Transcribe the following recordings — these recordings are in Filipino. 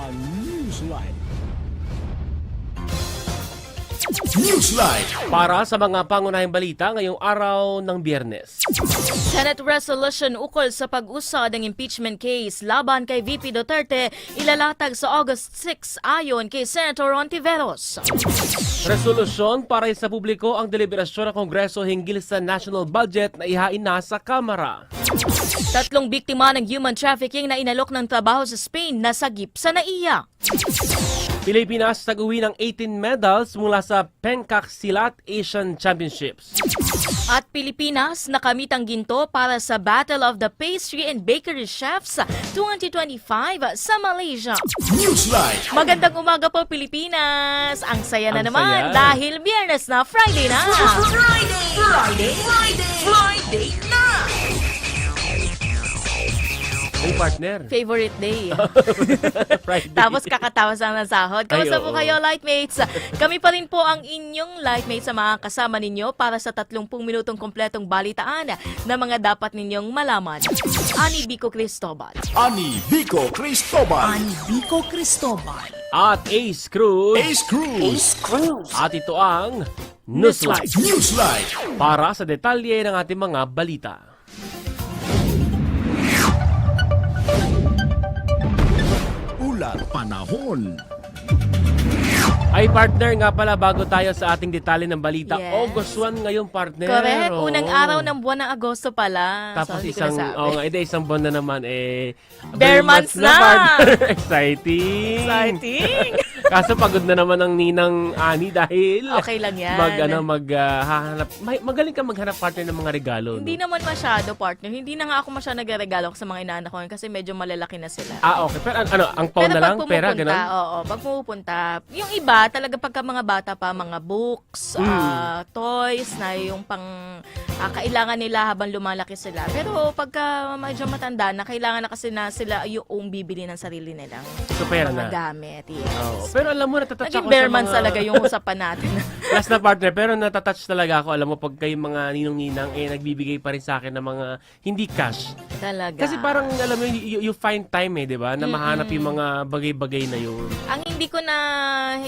ang Newsline. Newsline. Para sa mga pangunahing balita ngayong araw ng biyernes. Senate resolution ukol sa pag-usad ng impeachment case laban kay VP Duterte ilalatag sa August 6 ayon kay Senator Ontiveros. Resolusyon para sa publiko ang deliberasyon ng Kongreso hinggil sa national budget na ihain na sa Kamara. Tatlong biktima ng human trafficking na inalok ng trabaho sa Spain na sagip sa naiya. Pilipinas nag-uwi ng 18 medals mula sa Pencak Silat Asian Championships. At Pilipinas nakamit ang ginto para sa Battle of the Pastry and Bakery Chefs 2025 sa Malaysia. Newsline. Magandang umaga po Pilipinas! Ang saya na Ang naman saya. dahil biyernes na Friday na! Friday! Friday! Friday! Friday partner. Favorite day. Friday. Tapos kakatawas ang sahod. Kamusta Ay, po oo. kayo, Lightmates? Kami pa rin po ang inyong Lightmates sa mga kasama ninyo para sa 30 minutong kompletong balitaan na mga dapat ninyong malaman. Ani Bico Cristobal. Ani Vico Cristobal. Bico Cristobal. At Ace Cruz. Ace Cruz. Ace Cruz. At ito ang Newsline. Newsline. Para sa detalye ng ating mga balita. Panahon. Ay partner nga pala bago tayo sa ating detalye ng balita. Yes. August 1 ngayon partner. Correct. Oo. Unang araw ng buwan ng Agosto pala. Tapos So, isang, oh, nga, edi, isang buwan na naman eh. Bare months na! partner. Exciting! Exciting! Kaso pagod na naman ang ninang Ani dahil Okay lang yan. mag, ano, mag, ah, hahanap. May, magaling ka maghanap partner ng mga regalo. Hindi no? naman masyado, partner. Hindi na nga ako masyado nagregalo sa mga inaanak ko kasi medyo malalaki na sila. Ah, okay. Pero ano, ang pound na lang, pag pera, pumupunta, gano'n? Oo, pag pumupunta, yung iba, talaga pagka mga bata pa, mga books, Mm. ah, toys, na yung pang ah, kailangan nila habang lumalaki sila. Pero pagka medyo matanda na, kailangan na kasi na sila yung bibili ng sarili nilang So, pera mga na. gamit. Yes. Oo. Pero alam mo, natatouch Naging ako sa mga... talaga yung usapan natin. Last na partner, pero natatouch talaga ako. Alam mo, pag kayo mga ninong-ninang, eh, nagbibigay pa rin sa akin ng mga hindi cash. talaga. Kasi parang, alam mo, you, you find time eh, di ba? Na mahanap yung mga bagay-bagay na yun. Ang hindi ko na,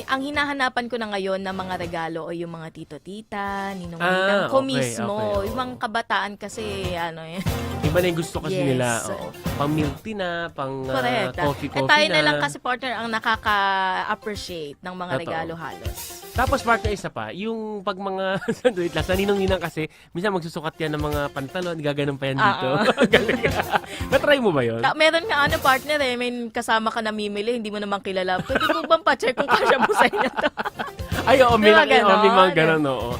ang hinahanapan ko na ngayon na mga regalo o yung mga tito-tita, ninong-ninang Ah, ko okay, mismo. okay, Yung mga kabataan kasi, ano eh. Iba na yung gusto kasi Yes. nila. Oo. Pang milk tea na, pang ah, Correct. ah. coffee-coffee eh, tayo na. na lang kasi partner ang nakaka-appreciate ng mga regalo halos. Tapos partner isa pa, yung pag mga wait lang, sa ninong-ninang kasi, minsan magsusukat yan ng mga pantalon, gaganon pa yan dito. Ah, Galing. Na-try mo ba yun? Ta- meron nga ano partner eh, may kasama ka namimili, hindi mo naman kilala. Pwede mo bang pa-check kung kasya mo sa inyo to? Ay, oo, may, Di ba mga ganon? may mga ganon? oo.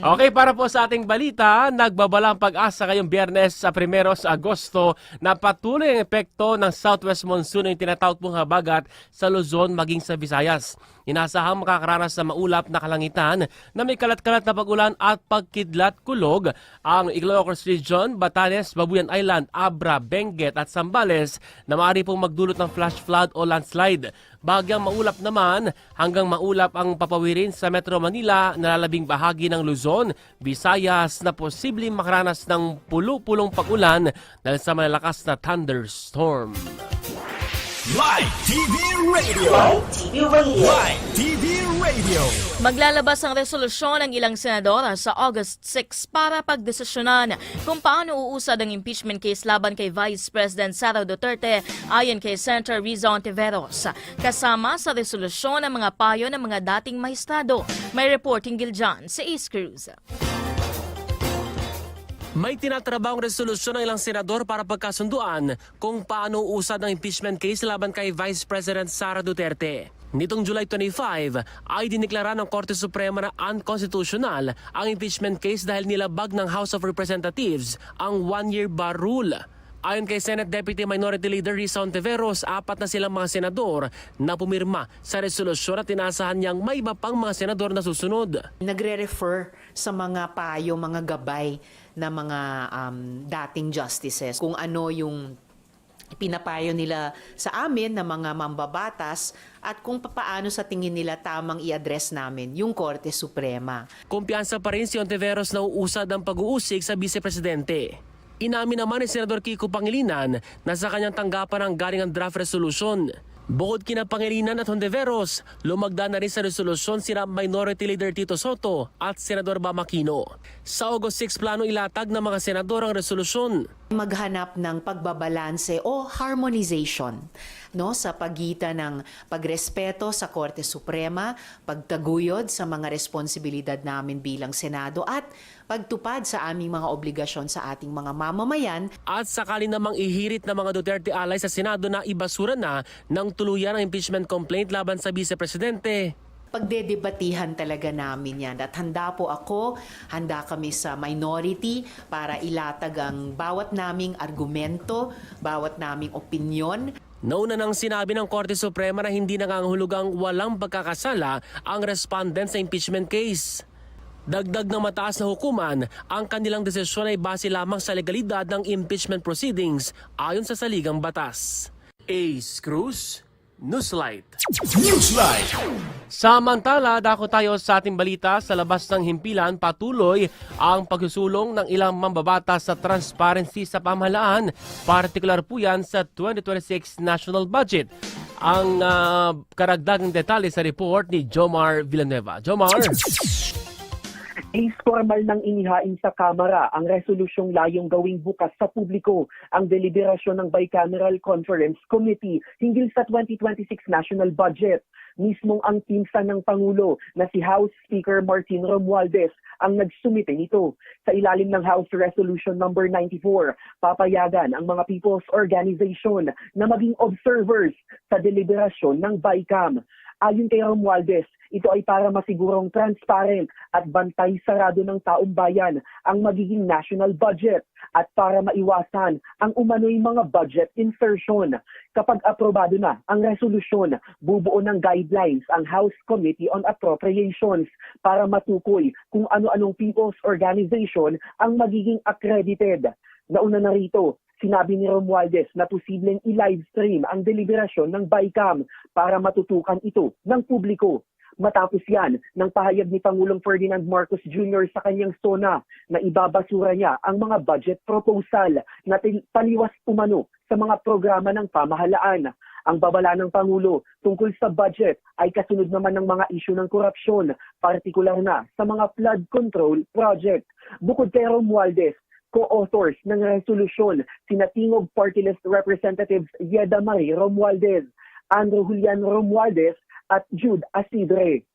Okay, para po sa ating balita, nagbabalang pag-asa ngayong biyernes sa primero sa Agosto na patuloy ang epekto ng southwest monsoon na yung tinatawag pong habagat sa Luzon maging sa Visayas. Inasahang makakaranas sa maulap na kalangitan na may kalat-kalat na pag-ulan at pagkidlat kulog ang Ilocos Region, Batanes, Babuyan Island, Abra, Benguet at Zambales na maaari pong magdulot ng flash flood o landslide. Bagyang maulap naman hanggang maulap ang papawirin sa Metro Manila na lalabing bahagi ng Luzon, Visayas na posibleng makaranas ng pulo-pulong pag-ulan dahil sa malalakas na thunderstorm. Live TV Radio. Live TV Radio. Live TV Radio. Maglalabas ang resolusyon ng ilang senadora sa August 6 para pagdesisyonan kung paano uusad ang impeachment case laban kay Vice President Sara Duterte ayon kay Senator Riza Ontiveros. Kasama sa resolusyon ang mga payo ng mga dating maestrado. May reporting Giljan si Ace Cruz. May tinatrabahong resolusyon ng ilang senador para pagkasunduan kung paano usad ang impeachment case laban kay Vice President Sara Duterte. Nitong July 25 ay diniklara ng Korte Suprema na unconstitutional ang impeachment case dahil nilabag ng House of Representatives ang one-year bar rule. Ayon kay Senate Deputy Minority Leader Risa Ontiveros, apat na silang mga senador na pumirma sa resolusyon at tinasahan niyang may iba pang mga senador na susunod. nagre-refer sa mga payo, mga gabay na mga um, dating justices kung ano yung pinapayo nila sa amin na mga mambabatas at kung papaano sa tingin nila tamang i-address namin yung Korte Suprema. Kumpiyansa pa rin si Ontiveros na uusad ang pag-uusig sa vice-presidente. Inamin naman ni Senador Kiko Pangilinan na sa kanyang tanggapan ang galing ang draft resolution. Bukod kina Pangilinan at Hontiveros, lumagda na rin sa resolusyon sina Minority Leader Tito Soto at Senador Bamakino. Sa August 6 plano ilatag ng mga senador ang resolusyon. maghanap ng pagbabalanse o harmonization no sa pagitan ng pagrespeto sa Korte Suprema, pagtaguyod sa mga responsibilidad namin bilang Senado at pagtupad sa aming mga obligasyon sa ating mga mamamayan At sakali namang ihirit ng mga Duterte alay sa Senado na ibasura na ng tuluyan ang impeachment complaint laban sa vice-presidente. Pagdedebatihan talaga namin yan. At handa po ako, handa kami sa minority para ilatag ang bawat naming argumento, bawat naming opinyon. Nauna nang sinabi ng Korte Suprema na hindi nangangahulugang walang pagkakasala ang respondent sa impeachment case. Dagdag na mataas na hukuman, ang kanilang desisyon ay base lamang sa legalidad ng impeachment proceedings ayon sa saligang batas. Ace Cruz, Newslight. Newsline. Samantala, dako tayo sa ating balita sa labas ng himpilan patuloy ang pagsusulong ng ilang mambabata sa transparency sa pamahalaan, partikular po yan sa 2026 national budget. Ang ah, karagdagang detalye sa report ni Jomar Villanueva. Jomar! Is formal nang inihain sa Kamara ang resolusyong layong gawing bukas sa publiko ang deliberasyon ng Bicameral Conference Committee hinggil sa 2026 national budget. Mismong ang pinsan ng Pangulo na si House Speaker Martin Romualdez ang nagsumite nito. Sa ilalim ng House Resolution number 94, papayagan ang mga people's organization na maging observers sa deliberasyon ng BICAM. Ayon kay Romualdez, ito ay para masigurong transparent at bantay sarado ng taong bayan ang magiging national budget at para maiwasan ang umano'y mga budget insertion. Kapag aprobado na ang resolusyon, bubuo ng guidelines ang House Committee on Appropriations para matukoy kung ano-anong people's organization ang magiging accredited. Nauna na rito, sinabi ni Romualdez na posibleng i-livestream ang deliberasyon ng BICAM para matutukan ito ng publiko. Matapos yan, ng pahayag ni Pangulong Ferdinand Marcos Jr. sa kanyang SONA na ibabasura niya ang mga budget proposal na taliwas umano sa mga programa ng pamahalaan. Ang babala ng Pangulo tungkol sa budget ay kasunod naman ng mga isyu ng korupsyon, partikular na sa mga flood control project. Bukod kay Romualdez, co-authors ng resolusyon sina Tingog Party List Representatives Yeda Marie Romualdez, Andrew Julian Romualdez at Jude Asidre.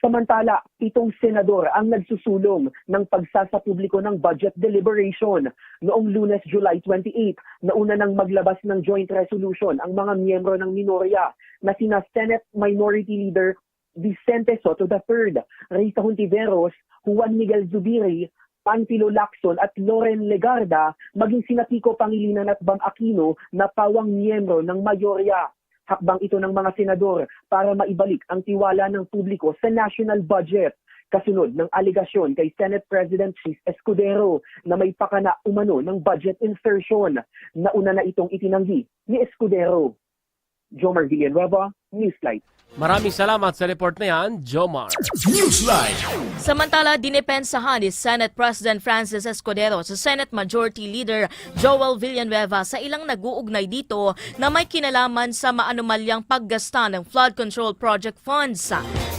Samantala, itong senador ang nagsusulong ng pagsasapubliko ng budget deliberation noong lunes July 28 na una nang maglabas ng joint resolution ang mga miyembro ng minorya na sina Senate Minority Leader Vicente Soto III, Rita Hontiveros, Juan Miguel Zubiri, Pantilo Lacson at Loren Legarda, maging sina Kiko Pangilinan at Bam Aquino na pawang miyembro ng mayorya. Hakbang ito ng mga senador para maibalik ang tiwala ng publiko sa national budget. Kasunod ng aligasyon kay Senate President Chis Escudero na may pakana umano ng budget insertion. Nauna na itong itinanggi ni Escudero. Jomar Villanueva, Newslight. Maraming salamat sa report na yan, Jomar. Newsline. Samantala, dinepensahan ni Senate President Francis Escudero sa Senate Majority Leader Joel Villanueva sa ilang nag-uugnay dito na may kinalaman sa maanumalyang paggasta ng flood control project funds.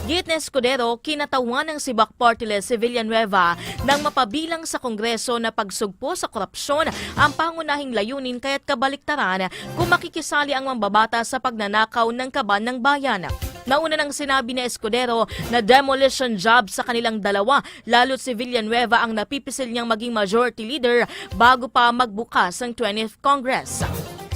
Git ni Escudero, kinatawan ng Sibak Party List si Villanueva nang mapabilang sa Kongreso na pagsugpo sa korupsyon ang pangunahing layunin kaya't kabaliktaran kung makikisali ang mambabata sa pagnanakaw ng kaban ng bayan. Nauna nang sinabi ni Escudero na demolition job sa kanilang dalawa, lalo't si Villanueva ang napipisil niyang maging majority leader bago pa magbukas ang 20th Congress.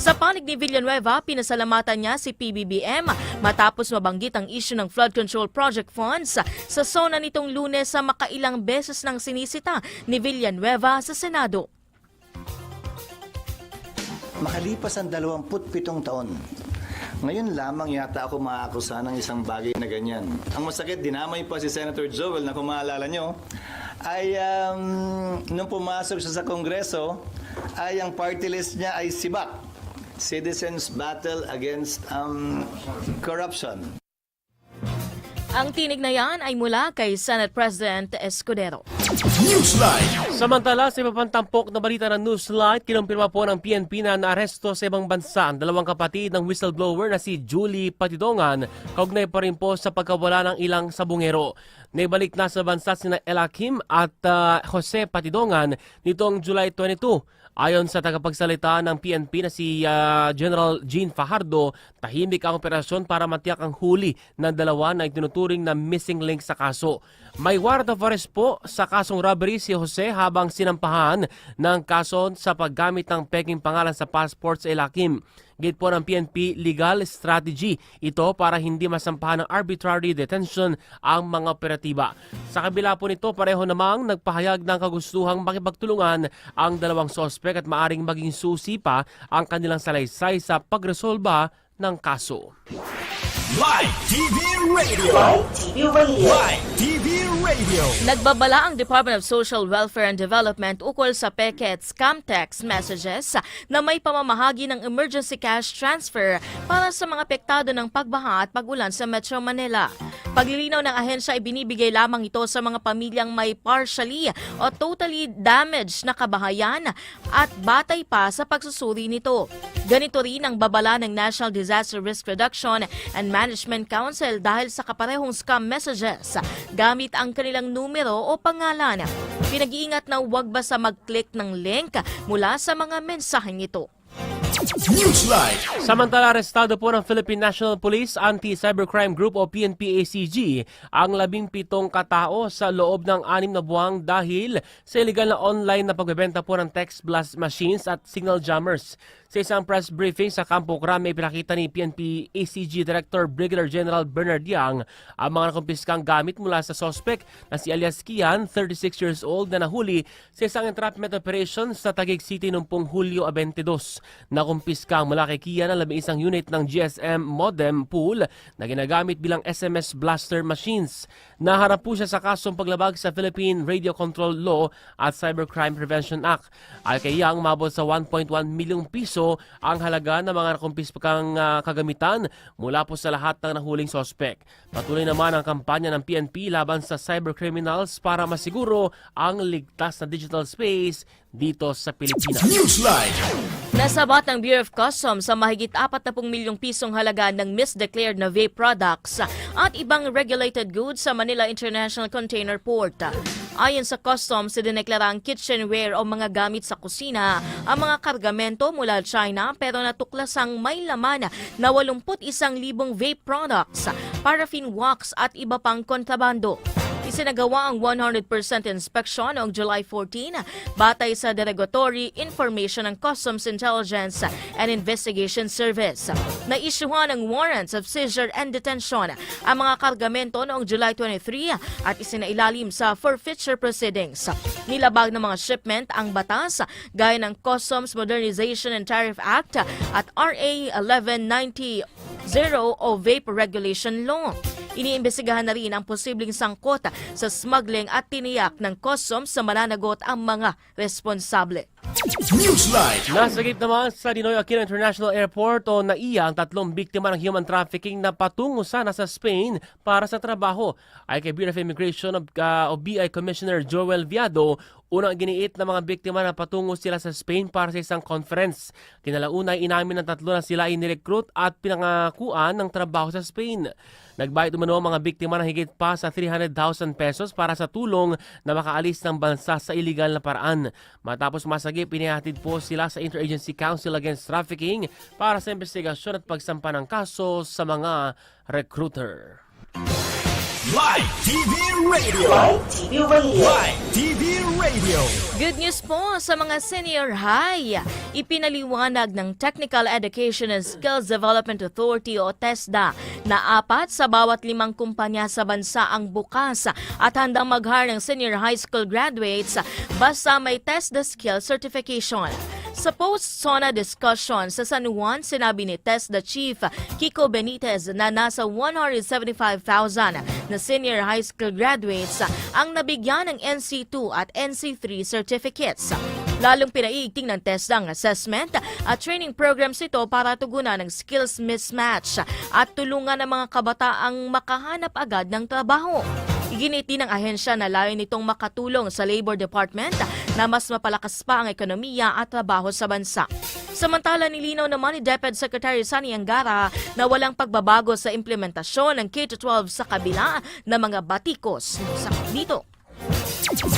Sa panig ni Villanueva, pinasalamatan niya si PBBM matapos mabanggit ang issue ng flood control project funds sa sona nitong lunes sa makailang beses ng sinisita ni Villanueva sa Senado. Makalipas ang 27 taon, ngayon lamang yata ako maakusa ng isang bagay na ganyan. Ang masakit, dinamay pa si Senator Joel na kung maalala nyo, ay um, nung pumasok siya sa Kongreso, ay ang party list niya ay SIBAC, Citizens Battle Against um, Corruption. Ang tinig na yan ay mula kay Senate President Escudero. Newsline. Samantala, sa iba pang tampok na balita ng Newslight, kinumpirma po ng PNP na naaresto sa ibang bansa ang dalawang kapatid ng whistleblower na si Julie Patidongan, kaugnay pa rin po sa pagkawala ng ilang sabungero. Naibalik na sa bansa sina Ella Kim at ah, Jose Patidongan nitong July 22. Ayon sa tagapagsalita ng PNP na si ah, General Jean Fajardo, tahimik ang operasyon para matiyak ang huli ng dalawa na itinuturing na missing link sa kaso. May warrant of arrest po sa kasong robbery si Jose habang sinampahan ng kaso sa paggamit ng peking pangalan sa passport sa Elakim. Gate po ng PNP legal strategy ito para hindi masampahan ng arbitrary detention ang mga operatiba. Sa kabila po nito, pareho namang nagpahayag ng kagustuhang makipagtulungan ang dalawang sospek at maaring maging susi pa ang kanilang salaysay sa pagresolba ng kaso. Live TV Radio. Live TV Radio. Live TV Radio. Nagbabala ang Department of Social Welfare and Development ukol sa PECET scam text messages na may pamamahagi ng emergency cash transfer para sa mga apektado ng pagbaha at pagulan sa Metro Manila. Paglilinaw ng ahensya ay binibigay lamang ito sa mga pamilyang may partially o totally damaged na kabahayan at batay pa sa pagsusuri nito. Ganito rin ang babala ng National Disaster Risk Reduction and Management Council dahil sa kaparehong scam messages gamit ang kanilang numero o pangalan. Pinag-iingat na huwag basta mag-click ng link mula sa mga mensaheng ito. Newsline. Samantala, arestado po ng Philippine National Police Anti-Cybercrime Group o PNP-ACG ang labing pitong katao sa loob ng anim na buwang dahil sa illegal na online na pagbebenta po ng text blast machines at signal jammers. Sa isang press briefing sa Campo Crame, pinakita ni PNP ACG Director Brigadier General Bernard Yang ang mga nakumpiskang gamit mula sa sospek na si alias Kian, 36 years old, na nahuli sa isang entrapment operation sa Taguig City noong Hulyo 22. Nakumpiska mula kay Kian ang labing isang unit ng GSM modem pool na ginagamit bilang SMS blaster machines. Naharap po siya sa kasong paglabag sa Philippine Radio Control Law at Cybercrime Prevention Act. Al kay Yang, mabot sa 1.1 milyong piso ang halaga ng mga nakumpiskang ah, kagamitan mula po sa lahat ng nahuling sospek. Patuloy naman ang kampanya ng PNP laban sa cybercriminals para masiguro ang ligtas na digital space dito sa Pilipinas. Newsline. Nasabat ng Bureau of Customs sa mahigit 40 milyong pisong halaga ng misdeclared na vape products at ibang regulated goods sa Manila International Container Port. Ayon sa Customs, dineklara ang kitchenware o mga gamit sa kusina ang mga kargamento mula China pero natuklasang may laman na 81,000 vape products, paraffin wax at iba pang kontrabando. Isinagawa ang 100% inspection noong July 14 batay sa Derogatory Information ng Customs Intelligence and Investigation Service. Naisyuhan ng warrants of seizure and detention ang mga kargamento noong July 23 at isinailalim sa forfeiture proceedings. Nilabag ng mga shipment ang batas gaya ng Customs Modernization and Tariff Act at RA 1190 o Vape Regulation Law. Iniimbestigahan na rin ang posibleng sangkot sa smuggling at tiniyak ng customs sa mananagot ang mga responsable. Newsline. Nasagip naman sa Ninoy Aquino International Airport o naiya ang tatlong biktima ng human trafficking na patungo sana sa Spain para sa trabaho. Ay kay Bureau of Immigration of, uh, o BI Commissioner Joel Viado, unang giniit ng mga biktima na patungo sila sa Spain para sa isang conference. Kinalaunay inamin ng tatlo na sila ay nirecruit at pinangakuan ng trabaho sa Spain. Nagbayad umano ang mga biktima ng higit pa sa 300,000 pesos para sa tulong na makaalis ng bansa sa iligal na paraan. Matapos masagip, inihatid po sila sa Interagency Council Against Trafficking para sa investigasyon at pagsampa ng kaso sa mga recruiter. Live TV Radio. Live TV Radio. Live TV Radio. Good news po sa mga senior high. Ipinaliwanag ng Technical Education and Skills Development Authority o TESDA na apat sa bawat limang kumpanya sa bansa ang bukas at handang mag-hire ng senior high school graduates basta may TESDA Skill Certification. Sa post-SONA discussion sa San Juan, sinabi ni TESDA Chief Kiko Benitez na nasa 175,000 na senior high school graduates ang nabigyan ng NC2 at NC3 certificates. Lalong pinaiigting ng TESDA ang assessment at training programs ito para tugunan ng skills mismatch at tulungan ng mga kabataang makahanap agad ng trabaho. Iginit din ng ahensya na layo nitong makatulong sa Labor Department na mas mapalakas pa ang ekonomiya at trabaho sa bansa. Samantala nilinaw naman ni DepEd Secretary Sani Angara na walang pagbabago sa implementasyon ng K-12 sa kabila ng mga batikos sa dito.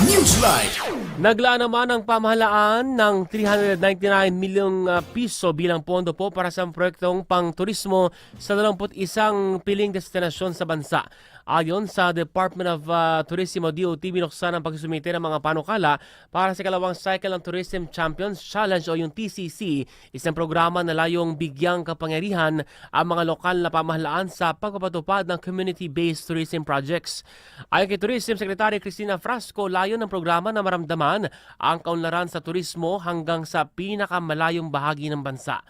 Newsline. Naglaan naman ang pamahalaan ng 399 milyong ah, piso bilang pondo po para sa proyektong pang-turismo sa 21 piling destinasyon sa bansa. Ayon sa Department of ah, Tourism o DOT, binuksan ang pagsusumite ng mga panukala para sa kalawang cycle ng Tourism Champions Challenge o yung TCC, isang programa na layong bigyang kapangyarihan ang mga lokal na pamahalaan sa pagpapatupad ng community-based tourism projects. Ayon kay Tourism Secretary Cristina Frasco, layo ng programa na maramdaman ang kaunlaran sa turismo hanggang sa pinakamalayong bahagi ng bansa.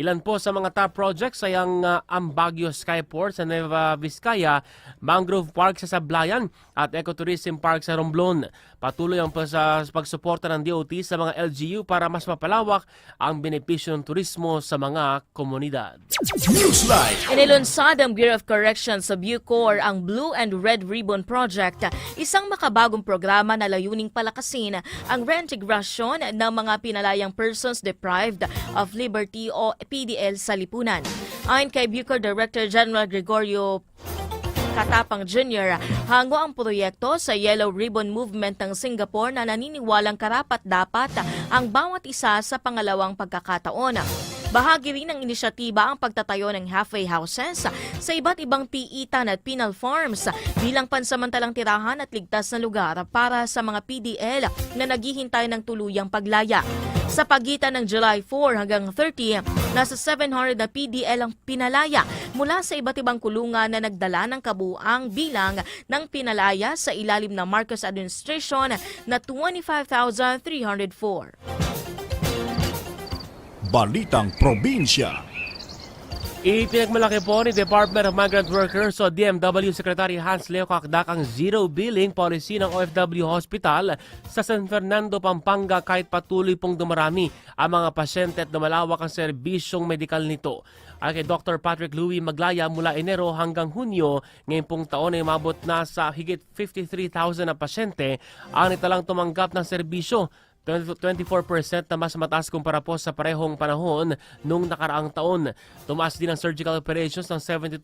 Ilan po sa mga top projects ay ang uh, Ambagyo Skyport sa Nueva Vizcaya, Mangrove Park sa Sablayan at Ecotourism Park sa Romblon. Patuloy ang sa pagsuporta ng DOT sa mga LGU para mas mapalawak ang benepisyo ng turismo sa mga komunidad. Inilunsad ang Bureau of Corrections sa Bucor ang Blue and Red Ribbon Project, isang makabagong programa na layuning palakasin ang reintegration ng mga pinalayang persons deprived of liberty o PDL sa lipunan. Ayon kay Bucor Director General Gregorio Katapang Jr. hango ang proyekto sa Yellow Ribbon Movement ng Singapore na naniniwalang karapat dapat ang bawat isa sa pangalawang pagkakataon. Bahagi rin ng inisyatiba ang pagtatayo ng halfway houses sa iba't ibang piitan at penal farms bilang pansamantalang tirahan at ligtas na lugar para sa mga PDL na naghihintay ng tuluyang paglaya. Sa pagitan ng July 4 hanggang 30, nasa 700 na PDL ang pinalaya mula sa iba't ibang kulungan na nagdala ng kabuang bilang ng pinalaya sa ilalim ng Marcos administration na 25,304. Balitang Probinsya. Ipinagmalaki po ni Department of Migrant Workers o DMW Secretary Hans Leo Kakdak ang zero billing policy ng OFW Hospital sa San Fernando, Pampanga kahit patuloy pong dumarami ang mga pasyente at dumalawak ang serbisyong medikal nito. Ay kay Dr. Patrick Louis Maglaya mula Enero hanggang Hunyo, ngayong pong taon ay umabot na sa higit 53,000 na pasyente ang nitalang tumanggap ng serbisyo 24% na mas mataas kumpara po sa parehong panahon nung nakaraang taon. Tumaas din ang surgical operations ng 72%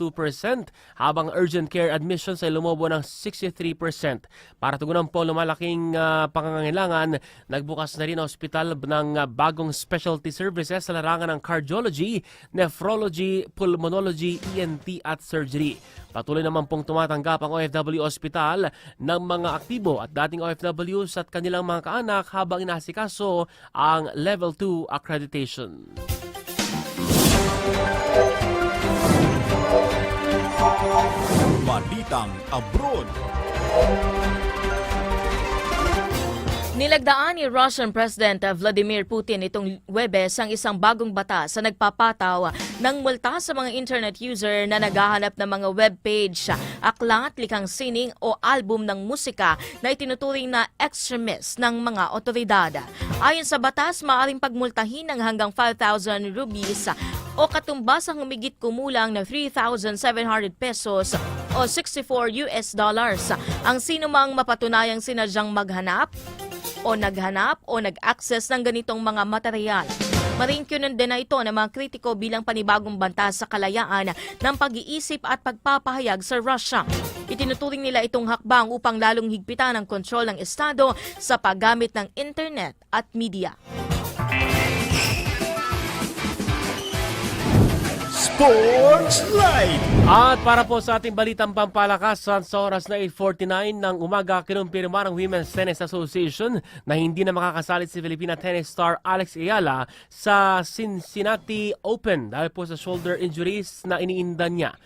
habang urgent care admissions ay lumobo ng 63%. Para tugunan po lumalaking ah, pangangailangan, nagbukas na rin ang ospital ng ah, bagong specialty services sa larangan ng cardiology, nephrology, pulmonology, ENT at surgery. Patuloy naman pong tumatanggap ang OFW Hospital ng mga aktibo at dating OFWs at kanilang mga kaanak habang inasikaso ang Level 2 accreditation. Balitang Abroad. Nilagdaan ni Russian President Vladimir Putin itong Webes ang isang bagong batas sa nagpapataw ng multa sa mga internet user na naghahanap ng mga web page, aklat, likang sining o album ng musika na itinuturing na extremist ng mga otoridad. Ayon sa batas, maaaring pagmultahin ng hanggang 5,000 rupees o katumbas ang humigit kumulang na 3,700 pesos o 64 US dollars ang sinumang mapatunayang sinadyang maghanap o naghanap o nag-access ng ganitong mga material. Maringkyunan din na ito ng mga kritiko bilang panibagong banta sa kalayaan ng pag-iisip at pagpapahayag sa Russia. Itinuturing nila itong hakbang upang lalong higpitan ang kontrol ng Estado sa paggamit ng internet at media. Sports Live. At para po sa ating balitang pampalakasan sa oras na 8.49 ng umaga, kinumpirma ng Women's Tennis Association na hindi na makakasalit si Filipina tennis star Alex Ayala sa Cincinnati Open dahil po sa shoulder injuries na iniindan niya.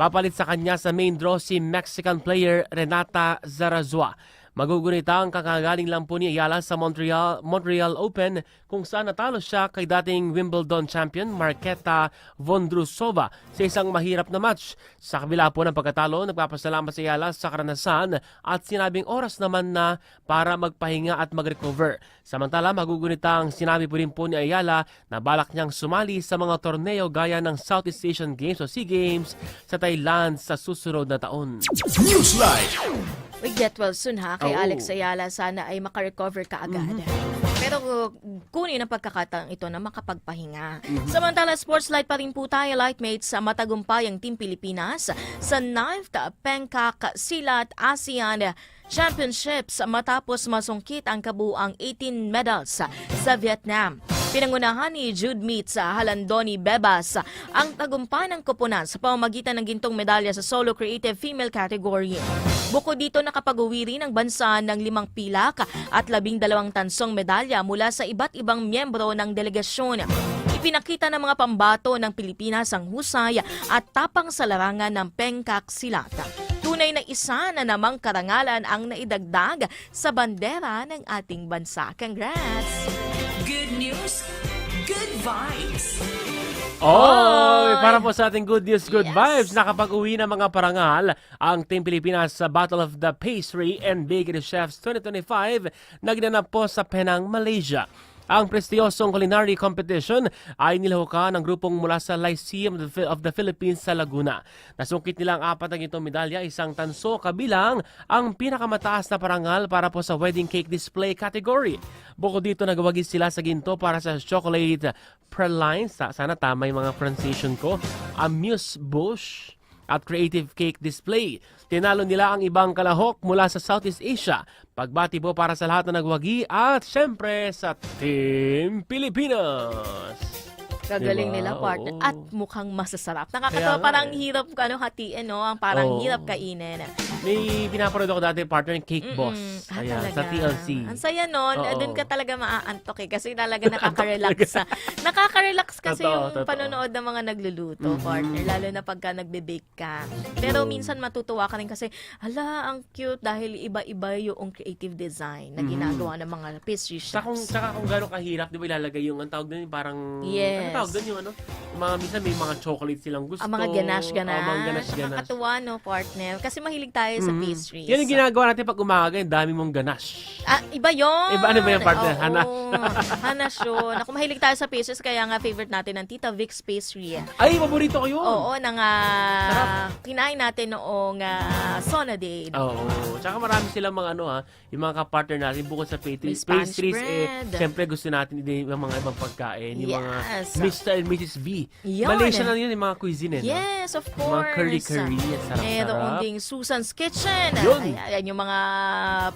Papalit sa kanya sa main draw si Mexican player Renata Zarazua. Magugunita ang kakagaling lang po ni Ayala sa Montreal, Montreal Open kung saan natalo siya kay dating Wimbledon champion Marketa Vondrusova sa isang mahirap na match. Sa kabila po ng pagkatalo, nagpapasalamat si Ayala sa karanasan at sinabing oras naman na para magpahinga at mag-recover. Samantala, magugunita ang sinabi po rin po ni Ayala na balak niyang sumali sa mga torneo gaya ng Southeast Asian Games o SEA Games sa Thailand sa susunod na taon. Newsline. We get well soon ha kay Oo. Alex Ayala. Sana ay makarecover ka agad. Pero uh, kunin ang pagkakataong ito na makapagpahinga. Samantala, sports light pa rin po tayo, lightmates, sa matagumpayang Team Pilipinas sa 9th Pengkak Silat ASEAN Championships matapos masungkit ang kabuang 18 medals sa Vietnam. Pinangunahan ni Jude Meat sa Halandoni Bebas ang tagumpay ng koponan sa pamamagitan ng gintong medalya sa solo creative female category. Bukod dito nakapag-uwi rin ang bansa ng limang pilak at labing dalawang tansong medalya mula sa iba't ibang miyembro ng delegasyon. Ipinakita ng mga pambato ng Pilipinas ang husay at tapang sa larangan ng Pengkak Silata. Tunay na isa na namang karangalan ang naidagdag sa bandera ng ating bansa. Congrats! News, good vibes. Oh, para po sa ating good news, good Yes. vibes, nakapag-uwi ng mga parangal ang Team Pilipinas sa Battle of the Pastry and Bakery Chefs 2025 na ginanap po sa Penang, Malaysia. Ang prestiyosong culinary competition ay nilahukan ng grupong mula sa Lyceum of the Philippines sa Laguna. Nasungkit nila ang apat na gintong medalya, isang tanso kabilang ang pinakamataas na parangal para po sa wedding cake display category. Bukod dito, nagawagis sila sa ginto para sa chocolate praline, sa, sana tama yung mga pronunciation ko, amuse bush at creative cake display. Tinalo nila ang ibang kalahok mula sa Southeast Asia. Pagbati po para sa lahat na nagwagi at syempre sa Team Pilipinas. Gagaling Diba? nila partner Oo. at mukhang masasarap. Nakakatawa Kaya parang eh. hirap ano hatiin no, ang parang Oo. hirap kainin. May pinapanood ako dati partner ng Cake Boss. Mm-mm. Ah, Ayan, talaga. sa TLC. Ang saya nun. Oo. Doon ka talaga maaantok eh. Kasi talaga nakaka-relax. sa- nakaka-relax kasi Totoo, yung totoo. panonood ng mga nagluluto, Mhm. partner. Lalo na pagka nagbe-bake ka. Pero minsan matutuwa ka rin kasi, hala, ang cute dahil iba-iba yung creative design na Mhm. ginagawa ng mga pastry Saka kung, chefs. saka kung gano'ng kahirap, di ba ilalagay yung, ang tawag doon, yung parang, Yes. ano tawag doon yung ano? Yung Mga, minsan may mga chocolate silang gusto. Ang mga ganache-ganache. Oh, mga ganache-ganache. Nakakatuwa, no, partner? Kasi mahilig tayo sa Mhm. pastries. Yan yung ginagawa natin pag umaga, yung dami mong ganache. Ah, iba yon. Iba, ano ba yung partner? Oo, Hanash. Hanash yun. Ako mahilig tayo sa pastries, kaya nga favorite natin ng Tita Vic's Pastry. Ay, paborito ko yun. Oo, nang uh, kinain natin noong ah, Sona Day. Oo. Tsaka marami silang mga ano ha, yung mga kapartner natin bukod sa May pastries, Spanish pastries eh, bread. syempre gusto natin din yung mga ibang pagkain, yung mga Yes. Mr. and Mrs. V. Yun. Malaysian na yun yung mga cuisine eh. no? Yes, of Mga course. curry-curry, at sarap-sarap. Meron ding Susan's Kitchen. Yun. Ay, Ayan yung mga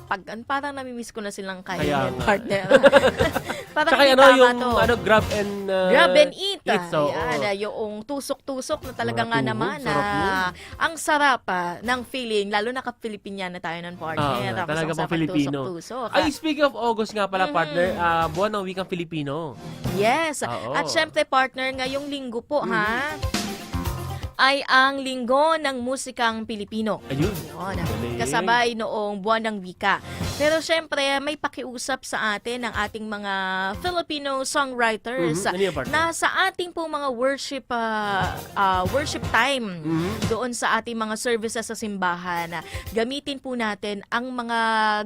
pag parang namimiss ko na silang Kaya kainin nga. partner. parang Tsaka hindi ano tama yung to. ano, grab and uh, Grab and eat. eat, so, Ayan, oo. ah, yung tusok-tusok na talaga Mga nga tuhog, naman na sarap yun. ang sarap ah, ng feeling, lalo na ka-Filipinian na tayo ng partner. Oo nga, Tapos talaga ang pang sarap Filipino. tusok-tusok. Ay, ah. speaking of August nga pala, partner, ah, buwan ng wikang Filipino. Yes. Oo. At syempre partner, ngayong linggo po ha, ay ang linggo ng musikang Pilipino. Ayun. Yun. Galing. Kasabay noong buwan ng wika. Pero syempre, may pakiusap sa atin ng ating mga Filipino songwriters Mhm. Ano na sa ating po mga worship ah, ah, worship time Mhm. doon sa ating mga services sa simbahan, gamitin po natin ang mga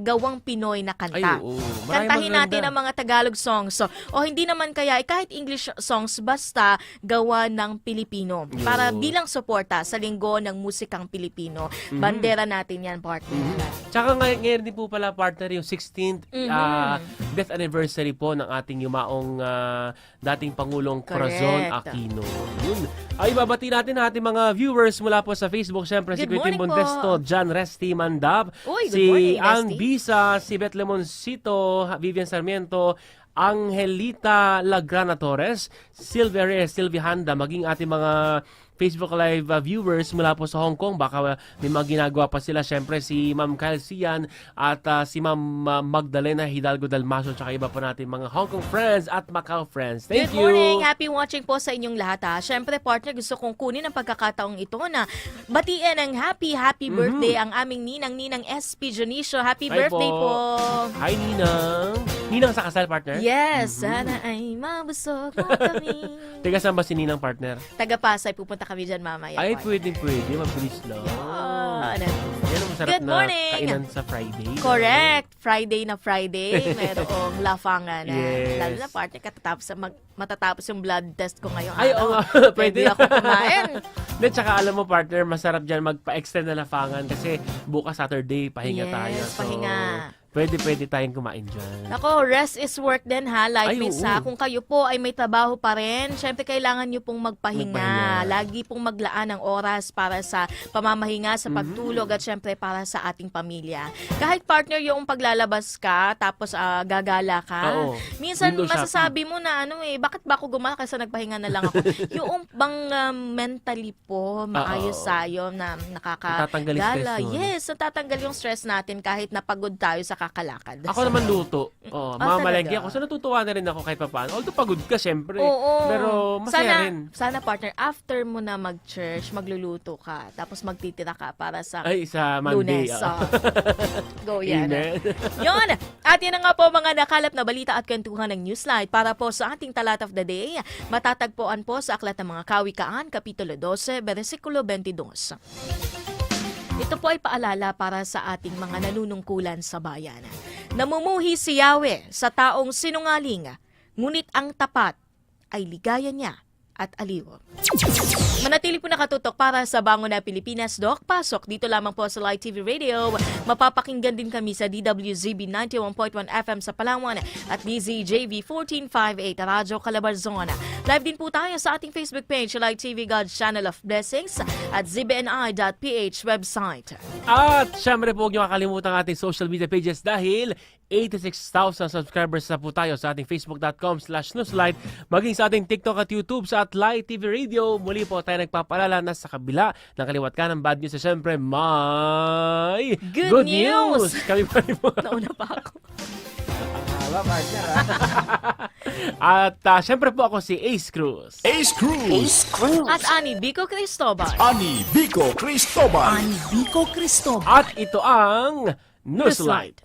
gawang Pinoy na Ay, kanta. oo. Maraming Kantahin magaganda. natin ang mga Tagalog songs. So, o hindi naman kaya, eh, kahit English songs, basta gawa ng Pilipino. Para Yun. Bilang suporta sa linggo ng musikang Pilipino. Mhm. Bandera natin yan, partner. Tsaka ngay- ngayon din po pala partner yung 16th Mhm. ah, death anniversary po ng ating yumaong ah, dating Pangulong Corazon. Aquino. Yun. Ay, babati natin ating mga viewers mula po sa Facebook. Siyempre, si Quintin. Bondesto, John Resti Mandab, Uy, si morning, Ann. Bisa, si Beth Lemoncito, Vivian Sarmiento, Angelita Lagrana Torres, Silvia Reyes, Silvia Handa, maging ating mga Facebook Live uh, viewers mula po sa Hong Kong. Baka uh, may mga ginagawa pa sila. Siyempre si Ma'am Kyle Sian at uh, si Ma'am uh, Magdalena Hidalgo Dalmaso tsaka iba pa natin mga Hong Kong friends at Macau friends. Thank Good you! morning. Happy watching po sa inyong lahat ha. Siyempre, partner, gusto kong kunin ang pagkakataong ito na batiin ang happy, happy birthday ang aming ninang-ninang SP Junicio. Happy Hi birthday po. po. Hi, Ninang! Ninang sa kasal, partner? Yes, sana ay mabusog na kami. Teka, saan ba si Ninang, partner? Taga Pasay, pupunta kami dyan mamaya. Ay, pwede, pwede. Mabilis lang. Yan. Yan ang masarap Good na morning. kainan sa Friday. Correct. Friday na Friday, mayroong lafangan na. Yes. Lalo na partner, katatapos, mag, matatapos yung blood test ko ngayong Ay, araw. oo nga. Pwede Pwede. ako kumain. Hindi, tsaka alam mo, partner, masarap dyan magpa-extend na lafangan kasi bukas Saturday, pahinga Yes, tayo. So, pahinga. Pwede, pwede tayong kumain dyan. Ako, rest is work din ha, like Ay, oo. ha. Kung kayo po ay may trabaho pa rin, syempre kailangan nyo pong magpahinga. Magpahinga. Lagi pong maglaan ng oras para sa pamamahinga, Mhm. sa pagtulog at syempre para sa ating pamilya. Kahit partner yung paglalabas ka, tapos ah, gagala ka, Oo. minsan Window shopping. masasabi mo na ano eh, bakit ba ako gumala kasi nagpahinga na lang ako. yung bang ah, mentally po, maayos Oo. tayo na Natatanggal yung stress nakakagala. no? Yes, natatanggal yung stress natin kahit napagod tayo sa kakalakad. Ako naman luto. Oh, Ah, mamalengke ako. So natutuwa na rin ako kahit papaano. Although pagod ka, syempre. Oo. Pero masaya sana, rin. Sana partner, after mo na mag-church, magluluto ka, tapos magtitira ka para sa Ay, sa Monday. lunes. ah. Go yan. Amen. Yun. At yan nga po mga nakalap na balita at kwentuhan ng Newslight para po sa ating talat of the day. Matatagpuan po sa Aklat ng mga Kawikaan, Kapitulo 12, versikulo 22. Ito po ay paalala para sa ating mga nanunungkulan sa bayan. Namumuhi si Yahweh sa taong sinungaling, ngunit ang tapat ay ligaya niya at aliw. Manatili po nakatutok para sa Bango na Pilipinas, Doc. Pasok dito lamang po sa Light TV Radio. Mapapakinggan din kami sa DWZB 91.1 FM sa Palawan at DZJV 1458 Radyo Calabarzon. Live din po tayo sa ating Facebook page, Light TV God's Channel of Blessings at zbni.ph website. At syempre po, huwag niyo kakalimutan ang ating social media pages dahil 86,000 subscribers na po tayo sa ating facebook.com slash newslight maging sa ating TikTok at YouTube sa at Light TV Radio. Muli po tayo nagpapalala na sa kabila ng kaliwat ka ng bad news. Syempre, may Good news! Kami pa rin po. Nauna pa ako. At uh, syempre po ako si Ace Cruz. Ace Cruz, At Ani Bico Cristobal. Ani Vico Cristobal, Vico Cristobal. At ito ang Newslight.